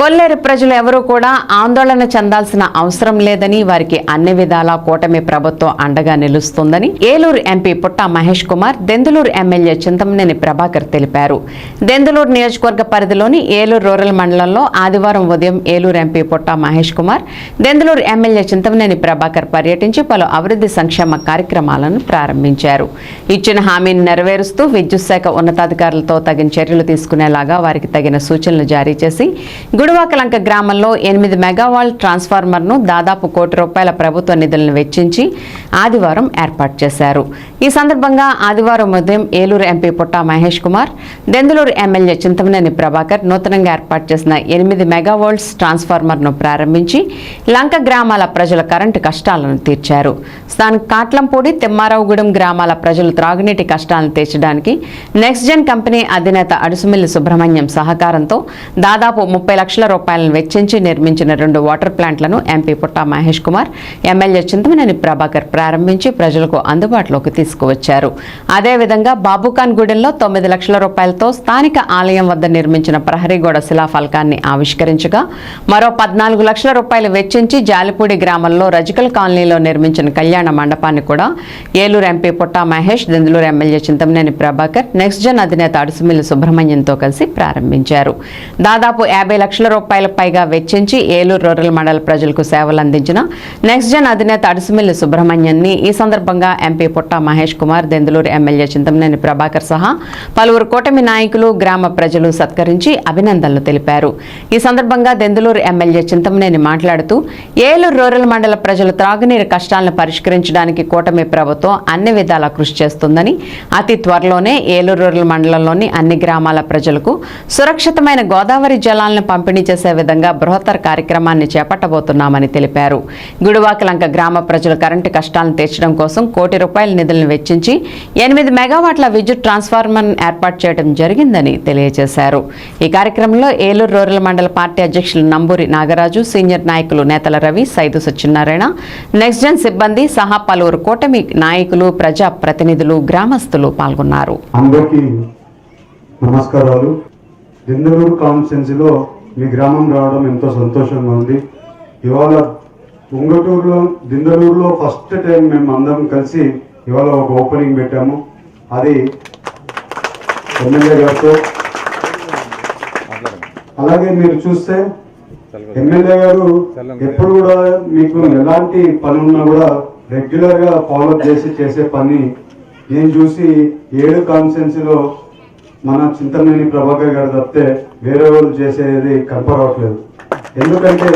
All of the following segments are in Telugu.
కొల్లేరు ప్రజలు ఎవరూ కూడా ఆందోళన చెందాల్సిన అవసరం లేదని వారికి అన్ని విధాలా కూటమి ప్రభుత్వం అండగా నిలుస్తుందని ఏలూరు ఎంపీ పుట్ట మహేష్ కుమార్ దెందులూరు ఎమ్మెల్యే చింతమనేని ప్రభాకర్ తెలిపారు. దెందులూరు నియోజకవర్గ పరిధిలోని ఏలూరు రూరల్ మండలంలో ఆదివారం ఉదయం ఏలూరు ఎంపీ పుట్ట మహేష్ కుమార్ దెందులూరు ఎమ్మెల్యే చింతమనేని ప్రభాకర్ పర్యటించి పలు అభివృద్ధి సంక్షేమ కార్యక్రమాలను ప్రారంభించారు. ఇచ్చిన హామీని నెరవేరుస్తూ విద్యుత్ శాఖ ఉన్నతాధికారులతో తగిన చర్యలు తీసుకునేలాగా వారికి తగిన సూచనలు జారీ చేసి గుడివాకలంక గ్రామంలో ఎనిమిది మెగావాల్ ట్రాన్స్ఫార్మర్ను దాదాపు కోటి రూపాయల ప్రభుత్వ నిధులను వెచ్చించి ఆదివారం ఏర్పాటు చేశారు. ఈ సందర్భంగా ఆదివారం ఉదయం ఏలూరు ఎంపీ పుట్టా మహేష్ కుమార్ దెందులూరు ఎమ్మెల్యే చింతమనేని ప్రభాకర్ నూతనంగా ఏర్పాటు చేసిన ఎనిమిది మెగావోల్ట్స్ ట్రాన్స్ఫార్మర్ను ప్రారంభించి లంక గ్రామాల ప్రజల కరెంటు కష్టాలను తీర్చారు. స్థానిక కాట్లంపూడి తిమ్మారావుగూడెం గ్రామాల ప్రజలు త్రాగునీటి కష్టాలను తీర్చడానికి నెక్స్ట్ జెన్ కంపెనీ అధినేత అడుసుమిల్లి సుబ్రహ్మణ్యం సహకారంతో దాదాపు ముప్పై లక్షల రూపాయలను వెచ్చించి నిర్మించిన రెండు వాటర్ ప్లాంట్లను ఎంపీ పుట్టా మహేష్ కుమార్ ఎమ్మెల్యే చింతమనేని ప్రభాకర్ ప్రారంభించి ప్రజలకు అందుబాటులోకి తీసుకువచ్చారు. అదేవిధంగా బాబుఖాన్ గూడెంలో తొమ్మిది లక్షల రూపాయలతో స్థానిక ఆలయం వద్ద నిర్మించిన ప్రహరీగోడ శిలాఫలకాన్ని ఆవిష్కరించగా మరో పద్నాలుగు లక్షల రూపాయలు వెచ్చించి జాలిపూడి గ్రామంలో రజికల్ కాలనీలో నిర్మించిన కళ్యాణ మండపాన్ని కూడా Eluru MP Putta Mahesh Denduluru MLA Chintamaneni Prabhakar next gen అధినేత అడుసుమిల్లి సుబ్రహ్మణ్యంతో కలిసి ప్రారంభించారు. దాదాపు యాభై లక్షల రూపాయల పైగా వెచ్చించి ఏలూరు రూరల్ మండల ప్రజలకు సేవలు అందించిన నెక్స్ట్ జన్ అధినేత అడుసుమిల్లి సుబ్రహ్మణ్యన్ని ఈ సందర్భంగా ఎంపీ పుట్ట మహేష్ కుమార్ దెందులూరు ఎమ్మెల్యే చింతమనేని ప్రభాకర్ సహా పలువురు కూటమి నాయకులు గ్రామ ప్రజలు సత్కరించి అభినందనలు తెలిపారు. ఈ సందర్భంగా దెందులూరు ఎమ్మెల్యే చింతమనేని మాట్లాడుతూ ఏలూరు రూరల్ మండల ప్రజల త్రాగునీరు కష్టాలను పరిష్కరించడానికి కూటమి ప్రభుత్వం అన్ని విధాలా కృషి చేస్తుందని అతి త్వరలోనే ఏలూరు రూరల్ మండలంలోని అన్ని గ్రామాల ప్రజలకు సురక్షితమైన గోదావరి జలాలను పంపిణీ చేసే విధంగా బృహత్తర కార్యక్రమాన్ని చేపట్టబోతున్నామని తెలిపారు. గుడివాకలంక గ్రామ ప్రజలు కరెంటు కష్టాలను తీర్చడం కోసం కోటి రూపాయల నిధులను వెచ్చించి ఎనిమిది మెగావాట్ల విద్యుత్ ట్రాన్స్ఫార్మర్ ఏర్పాటు చేయడం జరిగిందని తెలియజేశారు. ఈ కార్యక్రమంలో ఏలూరు రూరల్ మండల పార్టీ అధ్యక్షులు నంబూరి నాగరాజు సీనియర్ నాయకులు నేతల రవి సైదు సత్యనారాయణ నెక్స్ట్ జన్ సిబ్బంది సహా పలువురు కూటమి నాయకులు ప్రజా ప్రతినిధులు గ్రామస్తులు పాల్గొన్నారు. అందరికీ నమస్కారాలు. దిందలూరు కాన్స్టిట్యున్సీలో మీ గ్రామం రావడం ఎంతో సంతోషంగా ఉంది. ఇవాళ ఉంగటూరులో దిందలూరులో ఫస్ట్ టైం మేము అందరం కలిసి ఇవాళ ఒక ఓపెనింగ్ పెట్టాము. అది ఎమ్మెల్యే గారితో. అలాగే మీరు చూస్తే ఎమ్మెల్యే గారు ఎప్పుడు కూడా మీకు ఎలాంటి పని ఉన్నా కూడా రెగ్యులర్గా ఫాలో చేసి చేసే పని నేను చూసి ఏడు కాన్స్టిట్యున్సీలో మన చింతనేని ప్రభాకర్ గారు తప్పితే వేరే వాళ్ళు చేసేది కనపడవట్లేదు. ఎందుకంటే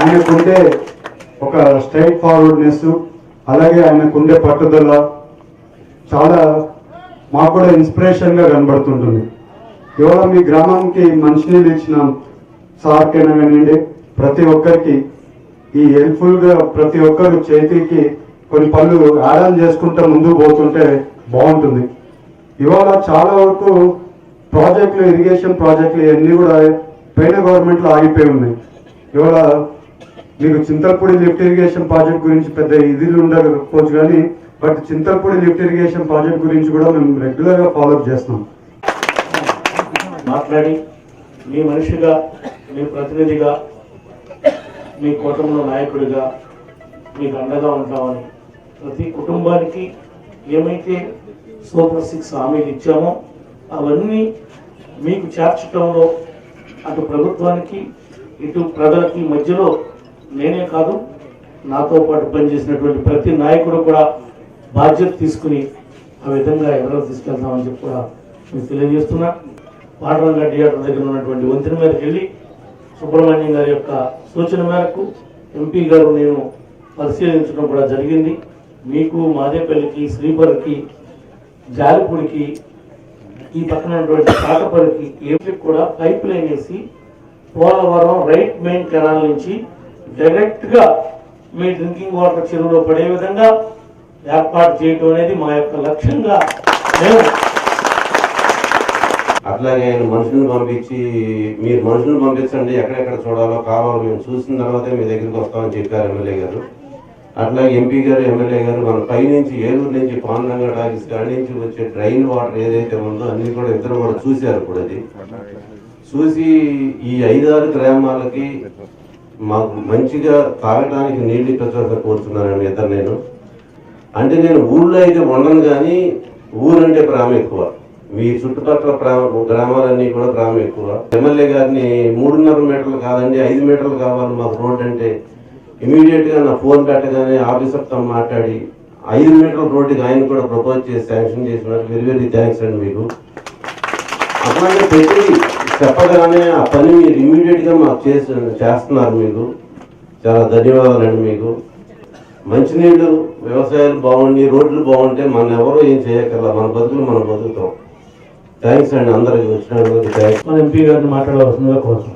ఆయనకుండే ఒక స్ట్రైట్ ఫార్వర్డ్నెస్ అలాగే ఆయనకుండే పట్టుదల చాలా మాకు కూడా ఇన్స్పిరేషన్గా కనబడుతుంటుంది. కేవలం మీ గ్రామానికి మంచినీళ్ళు తెచ్చిన సార్కైనా కానివ్వండి ప్రతి ఒక్కరికి ఈ హెల్ప్ఫుల్గా ప్రతి ఒక్కరు చేతికి కొన్ని పనులు యాడ్ చేసుకుంటూ ముందుకు పోతుంటే బాగుంటుంది. ఇవాళ చాలా వరకు ప్రాజెక్టులు ఇరిగేషన్ ప్రాజెక్టులు ఇవన్నీ కూడా పైన గవర్నమెంట్లో ఆగిపోయి ఉన్నాయి. ఇవాళ మీకు చింతలపూడి లిఫ్ట్ ఇరిగేషన్ ప్రాజెక్ట్ గురించి పెద్ద ఇది ఉండకపోవచ్చు కానీ but Chintalapudi lift irrigation project గురించి కూడా మేము రెగ్యులర్గా ఫాలోఅప్ ఫాలో చేస్తున్నాం. మాట్లాడి మీ మనిషిగా మీ ప్రతినిధిగా మీ కూటమిలో నాయకుడిగా మీకు అండగా ఉంటామని ప్రతి కుటుంబానికి ఏమైతే సూపర్ సిక్స్ హామీలు ఇచ్చామో అవన్నీ మీకు చేర్చడంలో అటు ప్రభుత్వానికి ఇటు ప్రజలకి మధ్యలో నేనే కాదు నాతో పాటు పనిచేసినటువంటి ప్రతి నాయకుడు కూడా బాధ్యత తీసుకుని ఆ విధంగా ఎవరో తీసుకెళ్తామని చెప్పి కూడా మీకు తెలియజేస్తున్నా. పాండురంగ థియేటర్ దగ్గర ఉన్నటువంటి వంతెన మీదకి వెళ్ళి సుబ్రహ్మణ్యం గారి యొక్క సూచన మేరకు ఎంపీ గారు నేను పరిశీలించడం కూడా జరిగింది. మీకు మాదేపల్లికి శ్రీపర్కి జాలిపూడికి ఈ పక్కన కాకపల్లికి ఏపీకి కూడా పైప్ లైన్ వేసి పోలవరం రైట్ మెయిన్ కెనాల్ నుంచి డైరెక్ట్గా మీ డ్రింకింగ్ వాటర్ చెరువులో పడే విధంగా ఏర్పాటు చేయటం అనేది మా యొక్క లక్ష్యంగా మేము అట్లాగే ఆయన మనుషులను పంపించి మీరు మనుషులను పంపించండి ఎక్కడెక్కడ చూడాలో కావాలో మేము చూసిన తర్వాతే మీ దగ్గరికి వస్తామని చెప్పారు ఎమ్మెల్యే గారు. అట్లాగే ఎంపీ గారు ఎమ్మెల్యే గారు మన పైనుంచి ఏలూరు నుంచి పాండంగా టాకీస్ కాడి నుంచి వచ్చే డ్రైన్ వాటర్ ఏదైతే ఉందో అన్ని కూడా ఇద్దరు కూడా చూశారు ఇప్పుడు అది. చూసి ఈ ఐదారు గ్రామాలకి మాకు మంచిగా తాగడానికి నీళ్ళు ఇప్పించాలని కోరుతున్నానండి ఇద్దరు నేను. అంటే నేను ఊళ్ళో అయితే ఉండను కానీ ఊరంటే ప్రేమ ఎక్కువ. మీ చుట్టుపక్కల గ్రామాలన్నీ కూడా ప్రేమ ఎక్కువ. ఎమ్మెల్యే గారిని మూడున్నర మీటర్లు కాదండి ఐదు మీటర్లు కావాలి మాకు రోడ్ అంటే. ఇమీడియట్గా నా ఫోన్ పెట్టగానే ఆఫీసర్తో మాట్లాడి ఐదు మీటర్ల రోడ్డుకి ఆయన కూడా ప్రపోజ్ చేసి శాంక్షన్ చేసినారు వెరీ వెరీ థ్యాంక్స్ అండి మీకు. అట్లాగే పెట్టి చెప్పగానే ఆ పని మీరు ఇమీడియట్గా మాకు చేసి చేస్తున్నారు మీకు చాలా ధన్యవాదాలండి మీకు. మంచినీళ్ళు వ్యవసాయాలు బాగుండి రోడ్లు బాగుంటే మనం ఎవరో ఏం చేయగల మన బతుకులు మనం బతుకుతాం. థ్యాంక్స్ అండి అందరికి వచ్చినందుకు థ్యాంక్స్. మన ఎంపీ గారిని మాట్లాడవలసిందిగా కోసం